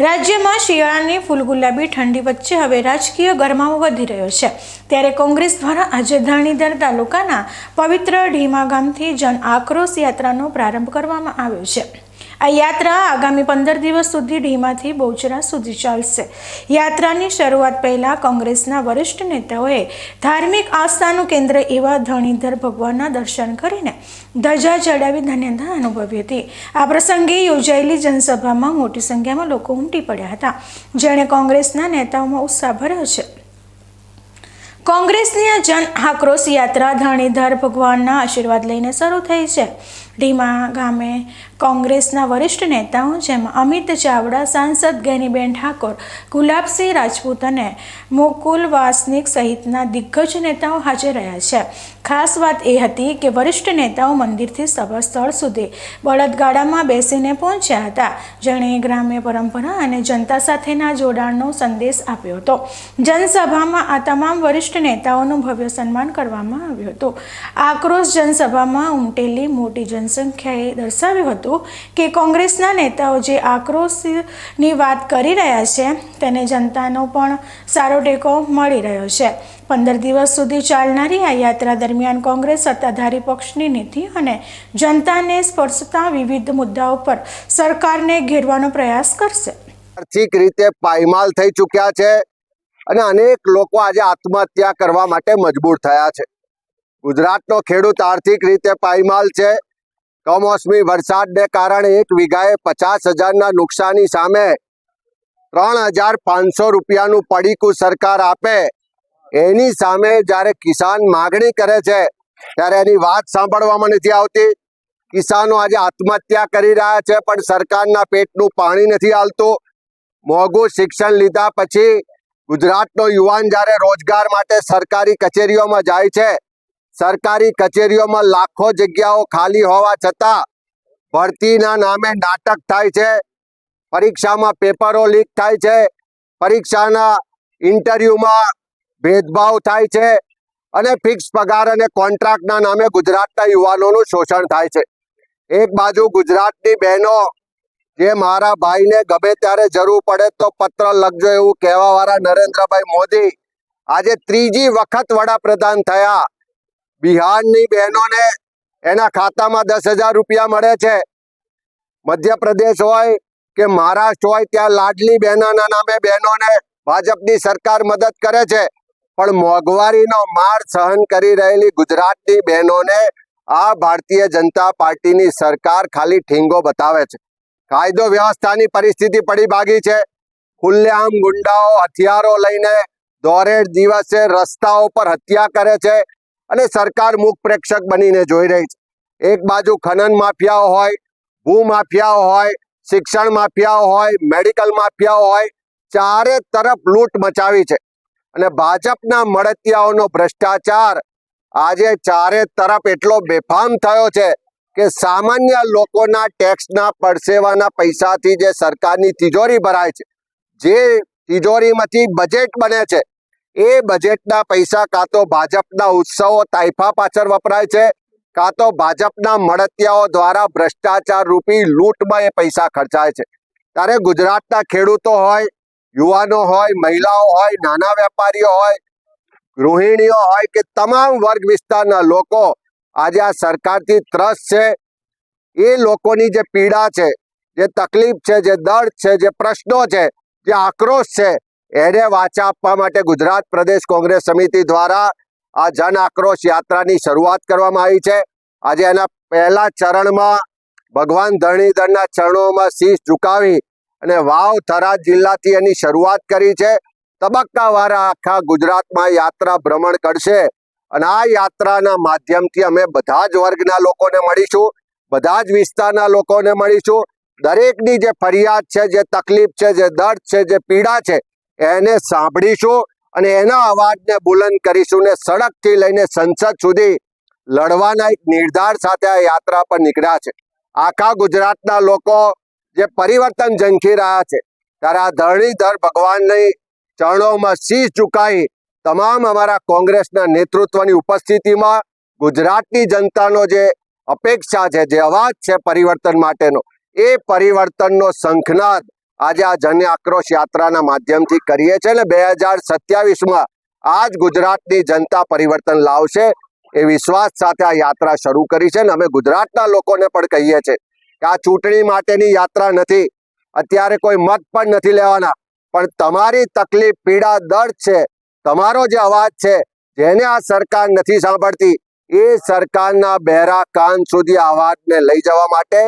રાજ્યમાં શિયાળાની ફૂલગુલાબી ઠંડી વચ્ચે હવે રાજકીય ગરમાવો વધી રહ્યો છે. ત્યારે કોંગ્રેસ દ્વારા આજે ધાણીધર તાલુકાના પવિત્ર ઢીમા ગામથી જન આક્રોશ યાત્રાનો પ્રારંભ કરવામાં આવ્યો છે. આ યાત્રા આગામી પંદર દિવસ સુધી ઢીમાથી બહુચરા સુધી ચાલશે. યાત્રાની શરૂઆત પહેલાં કોંગ્રેસના વરિષ્ઠ નેતાઓએ ધાર્મિક આસ્થાનું કેન્દ્ર એવા ધણીધર ભગવાનના દર્શન કરીને ધજા ચડાવી ધન્યતા અનુભવી હતી. આ પ્રસંગે યોજાયેલી જનસભામાં મોટી સંખ્યામાં લોકો ઉમટી પડ્યા હતા. જેણે કોંગ્રેસના નેતાઓમાં ઉત્સાહ ભર્યો છે. કોંગ્રેસની આ જન આક્રોશ યાત્રા ધણીધર ભગવાનના આશીર્વાદ લઈને શરૂ થઈ છે. ઢીમા ગામે કોંગ્રેસના વરિષ્ઠ નેતાઓ જેમાં અમિત ચાવડા, સાંસદ ગેનીબેન ઠાકોર, ગુલાબસિંહ રાજપૂત અને મુકુલ વાસનિક સહિતના દિગ્ગજ નેતાઓ હાજર રહ્યા છે. ખાસ વાત એ હતી કે વરિષ્ઠ નેતાઓ મંદિરથી સભા સ્થળ સુધી બળદગાડામાં બેસીને પહોંચ્યા હતા. જેણે ગ્રામ્ય પરંપરા અને જનતા સાથેના જોડાણનો સંદેશ આપ્યો હતો. જનસભામાં આ તમામ વરિષ્ઠ નેતાઓનું ભવ્ય સન્માન કરવામાં આવ્યું હતું. આક્રોશ જનસભામાં ઉમટેલી મોટી જનસંખ્યાએ દર્શાવ્યું હતું. કે કોંગ્રેસના નેતાઓ જે આક્રોશની વાત કરી રહ્યા છે, તેને જનતાનો પણ સારો ટેકો મળી રહ્યો છે. પંદર દિવસ સુધી ચાલનારી આ યાત્રા દરમિયાન કોંગ્રેસ સત્તાધારી પક્ષની નીતિ અને જનતાને સ્પર્શતા વિવિધ મુદ્દાઓ પર સરકારને ઘેરવાનો પ્રયાસ કરશે. આર્થિક રીતે પાયમાલ થઈ ચૂક્યા છે અને અનેક લોકો આજે આત્મહત્યા કરવા માટે મજબૂર થયા છે. ગુજરાતનો ખેડૂત આર્થિક રીતે પાયમાલ છે. કમોસમી વરસાદને કારણે એક વીઘાએ પચાસ હજારના નુકસાની સામે ત્રણ હજાર પાંચસો રૂપિયાનું પડીકું સરકાર આપે. એની સામે જ્યારે કિસાન માગણી કરે છે, ત્યારે એની વાત સાંભળવામાં નથી આવતી. કિસાનો આજે આત્મહત્યા કરી રહ્યા છે, પણ સરકારના પેટનું પાણી નથી હાલતું. મોંઘું શિક્ષણ લીધા પછી ગુજરાતનો યુવાન જ્યારે રોજગાર માટે સરકારી કચેરીઓમાં જાય છે સરકારી કચેરીઓમાં લાખો જગ્યાઓ ખાલી હોવા છતાં ભરતીના નામે નાટક થાય છે. પરીક્ષામાં પેપરો લીક થાય છે. પરીક્ષાના ઇન્ટરવ્યુમાં ભેદભાવ થાય છે અને ફિક્સ પગાર અને કોન્ટ્રાક્ટના નામે ગુજરાતના યુવાનોનું શોષણ થાય છે. એક બાજુ ગુજરાતની બહેનો જે મારા ભાઈને ગમે ત્યારે જરૂર પડે તો પત્ર લખજો એવું કહેવાવાળા નરેન્દ્રભાઈ મોદી આજે ત્રીજી વખત વડાપ્રધાન થયા. બિહારની બહેનોને એના ખાતામાં દસ હજાર રૂપિયા મળે છે. મધ્યપ્રદેશ હોય કે મહારાષ્ટ્ર હોય, ત્યાં લાડલી બહેનોના નામે બહેનોને ભાજપની સરકાર મદદ કરે છે. પણ મોંઘવારીનો માર સહન કરી રહેલી ગુજરાતની બહેનોને આ ભારતીય જનતા પાર્ટીની સરકાર ખાલી ઠીંગો બતાવે છે. કાયદો વ્યવસ્થાની પરિસ્થિતિ પડી ભાગી છે. ખુલ્લેઆમ ગુંડાઓ, હથિયારો લઈને દોરેડ દિવસે રસ્તાઓ પર હત્યા કરે છે. અને સરકાર મુખ પ્રેક્ષક બનીને જોઈ રહી છે. એક બાજુ ખનન માફિયાઓ હોય, ભૂ માફિયાઓ હોય, શિક્ષણ માફિયાઓ હોય, મેડિકલ માફિયાઓ હોય, ચારે તરફ લૂંટ મચાવી છે. અને ભાજપના મળતિયાઓનો ભ્રષ્ટાચાર આજે ચારે તરફ એટલો બેફામ થયો છે કે સામાન્ય લોકોના ટેક્સના પરસેવાના પૈસાથી જે સરકારની તિજોરી ભરાય છે, જે તિજોરીમાંથી બજેટ બને છે એ બજેટના પૈસા કાં તો ભાજપના ઉત્સવો તાઇફા પાછળ વપરાય છે, કાં તો ભાજપના મળતિયાઓ દ્વારા ભ્રષ્ટાચાર રૂપી લૂંટમાં એ પૈસા ખર્ચાય છે. ત્યારે ગુજરાતના ખેડૂતો હોય, યુવાનો હોય, મહિલાઓ હોય, નાના વેપારીઓ હોય, ગૃહિણીઓ હોય કે તમામ વર્ગ વિસ્તારના લોકો આજે આ સરકારથી ત્રસ્ત છે. એ લોકોની જે પીડા છે, જે તકલીફ છે, જે દર્દ છે, જે પ્રશ્નો છે, જે આક્રોશ છે એને વાચા આપવા માટે ગુજરાત પ્રદેશ કોંગ્રેસ સમિતિ દ્વારા આ જન આક્રોશ યાત્રાની શરૂઆત કરવામાં આવી છે. આજે એના પહેલા ચરણમાં ભગવાન ધરણીધરના ચરણોમાં શીશ ઝુકાવી અને વાવ થરાદ જિલ્લાથી એની શરૂઆત કરી છે. તબક્કાવાળા આખા ગુજરાતમાં યાત્રા ભ્રમણ કરશે અને આ યાત્રાના માધ્યમથી અમે બધા જ વર્ગના લોકોને મળીશું, બધા જ વિસ્તારના લોકોને મળીશું. દરેકની જે ફરિયાદ છે, જે તકલીફ છે, જે દર્દ છે, જે પીડા છે એને સાંભળીશું અને એના અવાજને બુલંદ કરીશું ને સડકથી લઈને સંસદ સુધી લડવાના એક નિર્ધાર સાથે આ યાત્રા પર નીકળ્યા છે. આખા ગુજરાતના લોકો જે પરિવર્તન ઝંખી રહ્યા છે, ત્યારે આ ધરણીધર ભગવાનની ચરણોમાં શીશ ચૂકાઈ, તમામ અમારા કોંગ્રેસના નેતૃત્વની ઉપસ્થિતિમાં ગુજરાતની જનતાનો જે અપેક્ષા છે, જે અવાજ છે પરિવર્તન માટેનો, એ પરિવર્તનનો શંખનાદ આજે આ જન આક્રોશ યાત્રાના માધ્યમથી કરીએ છીએ ને બે હજાર સત્યાવીસમાં આ જ ગુજરાતની જનતા પરિવર્તન લાવશે એ વિશ્વાસ સાથે આ યાત્રા શરૂ કરી છે ને અમે ગુજરાતના લોકોને પણ કહીએ છીએ કે આ ચૂંટણી માટેની યાત્રા નથી. અત્યારે કોઈ મત પણ નથી લેવાના. પણ તમારી તકલીફ, પીડા, દર્દ છે. તમારો જે અવાજ છે, જેને આ સરકાર નથી સાંભળતી, એ સરકારના બહેરા કાન સુધી અવાજને લઈ જવા માટે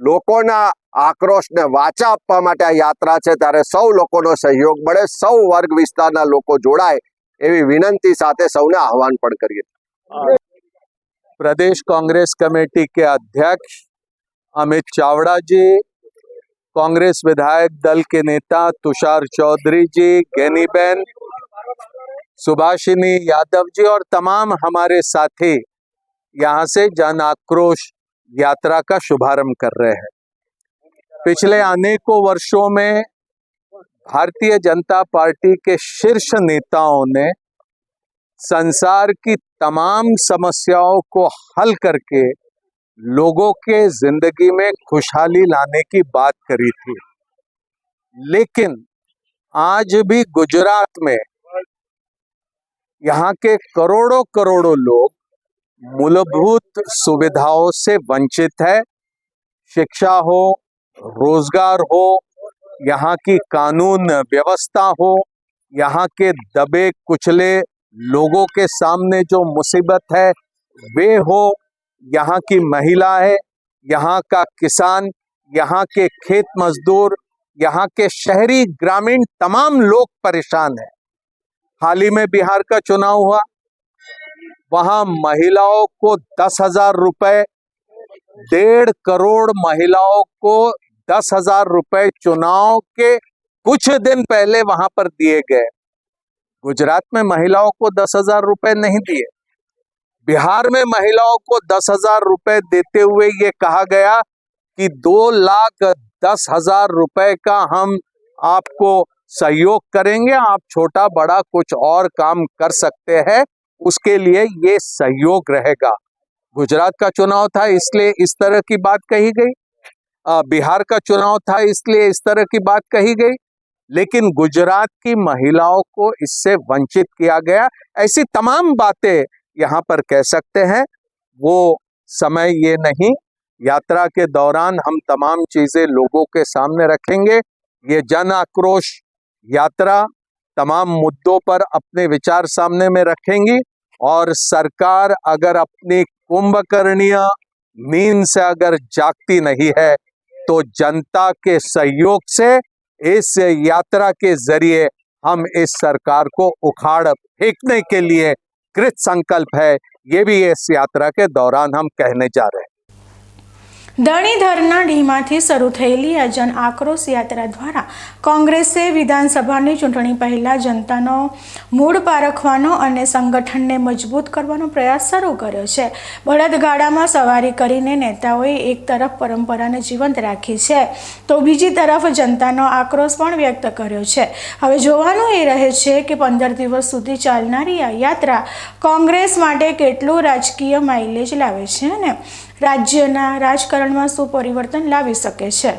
લોકોના આક્રોશને વાચા આપવા માટે આ યાત્રા છે ત્યારે સૌ લોકોનો સહયોગ મળે સૌ વર્ગ વિસ્તારના લોકો જોડાય એવી વિનંતી સાથે સૌને આહવાન પણ કરીએ प्रदेश कांग्रेस कमेटी के अध्यक्ष अमित चावड़ा जी कांग्रेस विधायक दल के नेता तुषार चौधरी जी गैनीबेन सुभाषिनी यादव जी और तमाम हमारे साथी यहाँ से जन आक्रोश यात्रा का शुभारंभ कर रहे हैं पिछले अनेकों वर्षों में भारतीय जनता पार्टी के शीर्ष नेताओं ने संसार की तमाम समस्याओं को हल करके लोगों के ज़िंदगी में खुशहाली लाने की बात करी थी। लेकिन आज भी गुजरात में यहाँ के करोड़ों करोड़ों लोग मूलभूत सुविधाओं से वंचित है। शिक्षा हो रोज़गार हो, यहाँ की कानून व्यवस्था हो, यहाँ के दबे कुचले लोगों के सामने जो मुसीबत है, वे हो, यहाँ की महिला है, यहाँ का किसान, यहाँ के खेत मजदूर, यहाँ के शहरी ग्रामीण तमाम लोग परेशान हैं। हाल ही में बिहार का चुनाव हुआ, वहाँ महिलाओं को दस हज़ार रुपए, डेढ़ करोड़ महिलाओं को दस हज़ार रुपए चुनाव के कुछ दिन पहले वहाँ पर दिए गए। गुजरात में महिलाओं को दस हज़ार रुपए नहीं दिए। बिहार में महिलाओं को दस हज़ार रुपए देते हुए ये कहा गया कि दो लाख दस हज़ार रुपए का हम आपको सहयोग करेंगे, आप छोटा बड़ा कुछ और काम कर सकते हैं, उसके लिए ये सहयोग रहेगा। गुजरात का चुनाव था, इसलिए इस तरह की बात कही गई। बिहार का चुनाव था, इसलिए इस तरह की बात कही गई। लेकिन गुजरात की महिलाओं को इससे वंचित किया गया। ऐसी तमाम बातें यहाँ पर कह सकते हैं। वो समय ये नहीं, यात्रा के दौरान हम तमाम चीज़ें लोगों के सामने रखेंगे। ये जन आक्रोश यात्रा तमाम मुद्दों पर अपने विचार सामने में रखेंगी और सरकार अगर अपनी कुंभकर्णीय नींद से अगर जागती नहीं है तो जनता के सहयोग से इस यात्रा के ज़रिए हम इस सरकार को उखाड़ फेंकने के लिए कृत संकल्प है। ये भी इस यात्रा के दौरान हम कहने जा रहे हैं। ધણીધરના ઢીમાંથી શરૂ થયેલી આ જન આક્રોશ યાત્રા દ્વારા કોંગ્રેસે વિધાનસભાની ચૂંટણી પહેલાં જનતાનો મૂળ પારખવાનો અને સંગઠનને મજબૂત કરવાનો પ્રયાસ શરૂ કર્યો છે. બળદગાડામાં સવારી કરીને નેતાઓએ એક તરફ પરંપરાને જીવંત રાખી છે, તો બીજી તરફ જનતાનો આક્રોશ પણ વ્યક્ત કર્યો છે. હવે જોવાનું એ રહે છે કે પંદર દિવસ સુધી ચાલનારી આ યાત્રા કોંગ્રેસ માટે કેટલું રાજકીય માઇલેજ લાવે છે અને રાજ્યના રાજકારણમાં શું પરિવર્તન લાવી શકે છે.